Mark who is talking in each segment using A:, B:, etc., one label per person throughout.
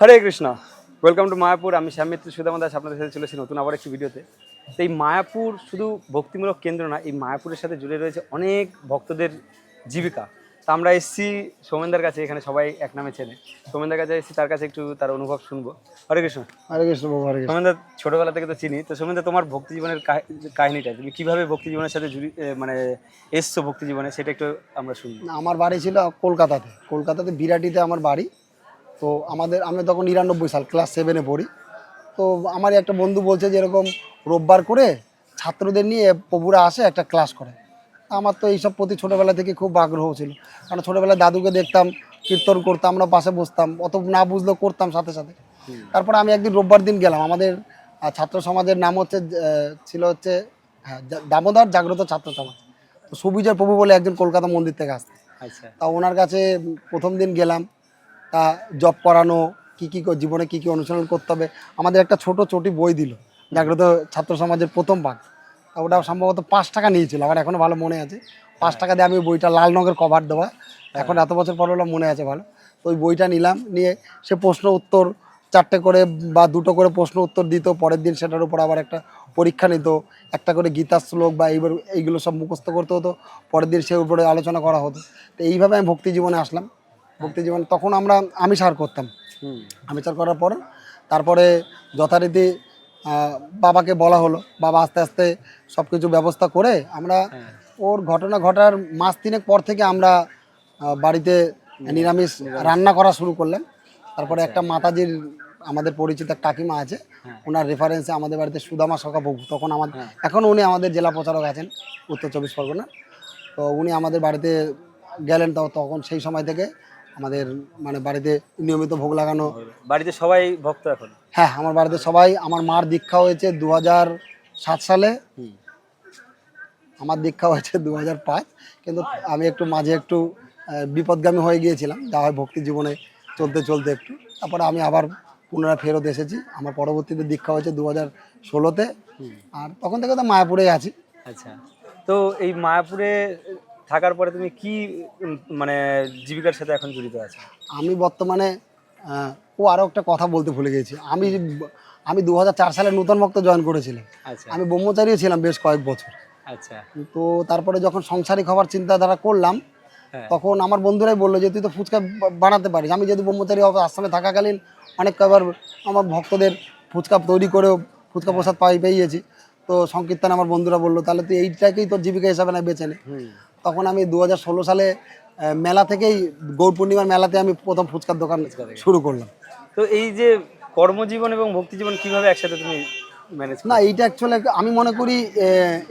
A: Hare Krishna. Welcome to Mayapur আমি শ্যাম মিত্র সুদামা দাস আপনাদের সাথে চলেছি নতুন আবার একটি ভিডিওতে। তো এই মায়াপুর শুধু ভক্তিমূলক কেন্দ্র না এই মায়াপুরের সাথে জুড়ে রয়েছে অনেক ভক্তদের জীবিকা। তা আমরা এসেছি সৌমেনদার কাছে এখানে সবাই এক নামে চেনে। সৌমেনদার কাছে এসেছি তার কাছে একটু তার অনুভব শুনব। হরে কৃষ্ণ।
B: হরে কৃষ্ণ হরে কৃষ্ণ।
A: সৌমেনদা ছোটবেলা থেকে তো চিনি। তো সৌমেনদা তোমার ভক্তি জীবনের কাহি- কাহিনীটা তুমি কীভাবে ভক্তি জীবনের সাথে জুড়ি মানে এসছো ভক্তি জীবনে সেটা একটু আমরা শুনব।
B: আমার বাড়ি ছিল কলকাতাতে। কলকাতাতে বিরাটিতে আমার বাড়ি। তো আমাদের আমি তখন নিরানব্বই সাল ক্লাস সেভেনে পড়ি। তো আমারই একটা বন্ধু বলছে যে এরকম রোববার করে ছাত্রদের নিয়ে প্রভুরা আসে একটা ক্লাস করে। আমার তো এইসব প্রতি ছোটোবেলা থেকে খুব আগ্রহ ছিল। কারণ ছোটোবেলায় দাদুকে দেখতাম কীর্তন করতাম আমরা পাশে বসতাম অত না বুঝলেও করতাম সাথে সাথে। তারপরে আমি একদিন রোববার দিন গেলাম। আমাদের ছাত্র সমাজের নাম হচ্ছে ছিল হচ্ছে হ্যাঁ দামোদর জাগ্রত ছাত্র সমাজ। তো সুবিজয় প্রভু বলে একজন কলকাতা মন্দির থেকে আসতেন।
A: আচ্ছা।
B: তা ওনার কাছে প্রথম দিন গেলাম। জব করানো, কি কি জীবনে কি কি অনুশীলন করতে হবে। আমাদের একটা ছোট চটি বই দিল, জাগ্রত ছাত্র সমাজের প্রথম ভাগ ওটা সম্ভবত পাঁচ টাকা নিয়েছিল, আমার এখনও ভালো মনে আছে। পাঁচ টাকা দিয়ে আমি বইটা লাল রঙের কভার দেওয়া, এখন এত বছর পর হলো মনে আছে ভালো। তো ওই বইটা নিলাম, নিয়ে সে প্রশ্ন উত্তর, চারটে করে বা দুটো করে প্রশ্ন উত্তর দিত, পরের দিন সেটার উপর আবার একটা পরীক্ষা নিত, একটা করে গীতা শ্লোক বা এইবার এইগুলো সব মুখস্থ করতে হতো, পরের দিন সে উপরে আলোচনা করা হতো। তো এইভাবে আমি ভক্তি জীবনে আসলাম। ভক্তি জীবনে তখন আমরা আমি সার করতাম। আমি চার করার পর তারপরে যথারীতি বাবাকে বলা হলো। বাবা আস্তে আস্তে সব কিছু ব্যবস্থা করে আমরা
A: হ্যাঁ।
B: ওর ঘটনা ঘটার মাস তিনেক পর থেকে আমরা বাড়িতে নিরামিষ রান্না করা শুরু করলাম। তারপরে একটা মাতাজির আমাদের পরিচিত কাকিমা আছে।
A: হ্যাঁ।
B: ওনার রেফারেন্সে আমাদের বাড়িতে সুদামা সখা প্রভু তখন আমাদের এখন উনি আমাদের জেলা প্রচারক আছেন উত্তর চব্বিশ পরগনা। তো উনি আমাদের বাড়িতে গেলেন তো তখন সেই সময় থেকে আমাদের মানে বাড়িতে নিয়মিত ভোগ লাগানো।
A: বাড়িতে সবাই ভক্ত এখন?
B: হ্যাঁ আমার বাড়িতে সবাই আমার মার দীক্ষা হয়েছে দু সাত সালে। আমার দীক্ষা হয়েছে দু পাঁচ কিন্তু আমি একটু মাঝে একটু বিপদগামী হয়ে গিয়েছিলাম। যা হয় ভক্তি জীবনে চলতে চলতে একটু। তারপরে আমি আবার পুনরায় ফেরত এসেছি। আমার পরবর্তীতে দীক্ষা হয়েছে দু হাজার ষোলোতে আর তখন থেকে তো মায়াপুরেই আছি।
A: আচ্ছা। তো এই মায়াপুরে থাকার পরে তুমি কি মানে জীবিকার সাথে এখন জড়িত আছো?
B: আমি বর্তমানে ও আরও একটা কথা বলতে ভুলে গেছি। আমি আমি দুহাজার চার সালে নূতন ভক্ত জয়েন করেছিলাম।
A: আচ্ছা।
B: আমি ব্রহ্মচারীও ছিলাম বেশ কয়েক বছর।
A: আচ্ছা।
B: তো তারপরে যখন সংসারিক হওয়ার চিন্তাধারা করলাম
A: হ্যাঁ।
B: তখন আমার বন্ধুরাই বলল যে তুই তো ফুচকা বানাতে পারিস। আমি যদি ব্রহ্মচারী আশ্রমে থাকাকালীন অনেক কয়েকবার আমার ভক্তদের ফুচকা তৈরি করেও ফুচকা প্রসাদ পাই পেয়েছি। তো সংকীর্তন আমার বন্ধুরা বলল তাহলে তুই এইটাকেই তোর জীবিকা হিসাবে না বেছে নে। তখন আমি দু হাজার ষোলো সালে মেলা থেকেই গৌর পূর্ণিমার মেলাতে আমি প্রথম ফুচকার দোকান শুরু করলাম।
A: তো এই যে কর্মজীবন এবং ভক্তি জীবন কীভাবে একসাথে তুমি ম্যানেজ
B: না এইটা অ্যাকচুয়ালি আমি মনে করি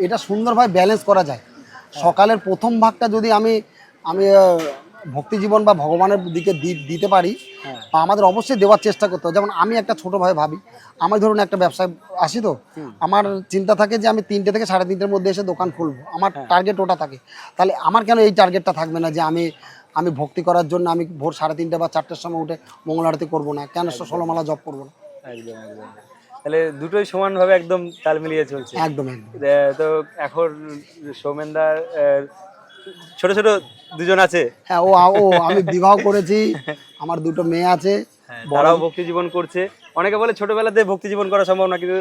B: এটা সুন্দরভাবে ব্যালেন্স করা যায়। সকালের প্রথম ভাগটা যদি আমি আমি ভক্তি জীবন বা ভগবানের দিকে দিতে পারি
A: হ্যাঁ।
B: বা আমাদের অবশ্যই দেওয়ার চেষ্টা করতে হবে। যেমন আমি একটা ছোটোভাবে ভাবি আমার ধরুন একটা ব্যবসায় আসি তো আমার চিন্তা থাকে যে আমি তিনটে থেকে সাড়ে তিনটের মধ্যে এসে দোকান খুলবো আমার টার্গেট ওটা থাকে। তাহলে আমার কেন এই টার্গেটটা থাকবে না যে আমি আমি ভক্তি করার জন্য আমি ভোর সাড়ে তিনটে বা চারটের সময় উঠে মঙ্গল আরতি করব না? কেন ষোলোমালা জব করব না?
A: একদম একদম। তাহলে দুটোই সমানভাবে একদম তাল মিলিয়ে চলছে।
B: একদম
A: তো এখন সৌমেনদার ছোট ছোট দুজন আছে?
B: হ্যাঁ ও ও আমি বিবাহ করেছি আমার দুটো মেয়ে আছে।
A: তারাও ভক্তি জীবন করছে। অনেকে বলে ছোটবেলাতে ভক্তি জীবন করা সম্ভব না কিন্তু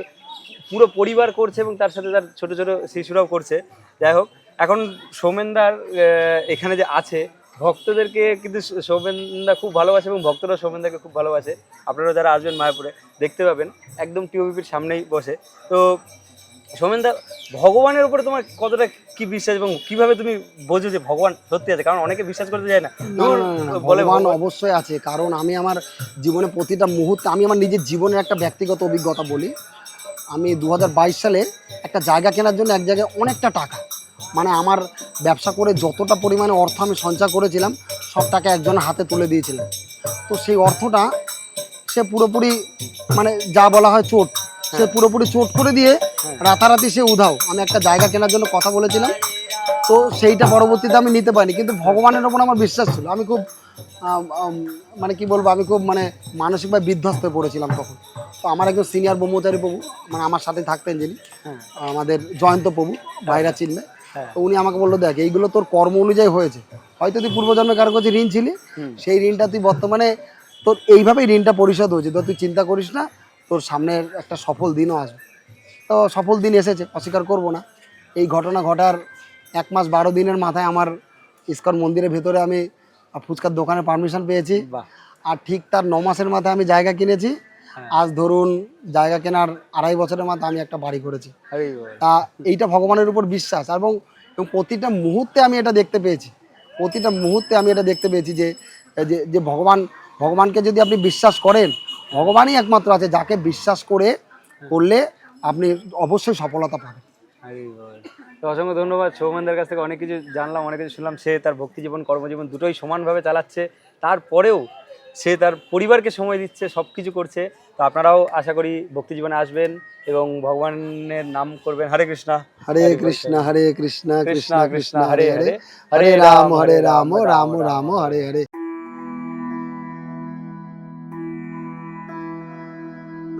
A: পুরো পরিবার করছে এবং তার সাথে তার ছোট ছোট শিশুরাও করছে। যাই হোক এখন সৌমেনদার এখানে যে আছে ভক্তদেরকে কিন্তু সৌমেনদা খুব ভালোবাসে এবং ভক্তরা সৌমেনদাকে খুব ভালোবাসে। আপনারা যারা আসবেন মায়াপুরে দেখতে পাবেন একদম টিওবিপির সামনেই বসে। তো সৌমেনদা ভগবানের উপরে তোমার কতটা কি বিশ্বাস এবং কীভাবে তুমি বোঝো যে ভগবান সত্যি আছে? কারণ অনেকে বিশ্বাস করতে যায় না।
B: ভগবান- অবশ্যই আছে কারণ আমি আমার জীবনে প্রতিটা মুহূর্তে আমি আমার নিজের জীবনের একটা ব্যক্তিগত অভিজ্ঞতা বলি। আমি দু হাজার বাইশ সালে একটা জায়গা কেনার জন্য এক জায়গায় অনেকটা টাকা মানে আমার ব্যবসা করে যতটা পরিমাণে অর্থ আমি সঞ্চয় করেছিলাম সব টাকা একজনের হাতে তুলে দিয়েছিলাম। তো সেই অর্থটা সে পুরোপুরি মানে যা বলা হয় চোট সে পুরোপুরি চোট করে দিয়ে রাতারাতি সে উধাও। আমি একটা জায়গা কেনার জন্য কথা বলেছিলাম। তো সেইটা পরবর্তীতে আমি নিতে পারিনি। কিন্তু ভগবানের ওপর আমার বিশ্বাস ছিল। আমি খুব মানে কি বলব আমি খুব মানে মানসিকভাবে বিধ্বস্ত হয়ে পড়েছিলাম তখন। তো আমার একজন সিনিয়র ব্রহ্মচারী প্রভু মানে আমার সাথে থাকতেন যিনি
A: হ্যাঁ।
B: আমাদের জয়ন্ত প্রভু বাইরা চিনবে
A: হ্যাঁ।
B: তো উনি আমাকে বলল দেখ এইগুলো তোর কর্ম অনুযায়ী হয়েছে। হয়তো তুই পূর্বজন্মে কারও কাছে ঋণ ছিলি। সেই ঋণটা তুই বর্তমানে তোর এইভাবেই ঋণটা পরিশোধ হয়েছে। তো তুই চিন্তা করিস না তোর সামনের একটা সফল দিনও আসবে। তো সফল দিন এসেছে অস্বীকার করব না। এই ঘটনা ঘটার এক মাস বারো দিনের মাথায় আমার ইস্কন মন্দিরের ভেতরে আমি ফুচকার দোকানে পারমিশন পেয়েছি। আর ঠিক তার ন মাসের মাথায় আমি জায়গা কিনেছি।
A: হ্যাঁ।
B: আজ ধরুন জায়গা কেনার আড়াই বছরের মাথায় আমি একটা বাড়ি করেছি। তা এইটা ভগবানের উপর বিশ্বাস এবং এবং প্রতিটা মুহূর্তে আমি এটা দেখতে পেয়েছি। প্রতিটা মুহূর্তে আমি এটা দেখতে পেয়েছি যে যে ভগবান ভগবানকে যদি আপনি বিশ্বাস করেন ভগবানই একমাত্র আছে যাকে বিশ্বাস করে করলে আপনি অবশ্যই সফলতা পাবেন।
A: তো অসংখ্য ধন্যবাদ। সৌমেনদের কাছ থেকে অনেক কিছু জানলাম অনেক কিছু শুনলাম। সে তার ভক্তি জীবন কর্মজীবন দুটোই সমানভাবে চালাচ্ছে। তারপরেও সে তার পরিবারকে সময় দিচ্ছে সব কিছু করছে। তো আপনারাও আশা করি ভক্তি জীবনে আসবেন এবং ভগবানের নাম করবেন। হরে কৃষ্ণ।
B: হরে কৃষ্ণ। হরে কৃষ্ণ
A: কৃষ্ণ
B: কৃষ্ণ হরে
A: হরে
B: হরে। রাম হরে রাম রাম। রাম হরে হরে।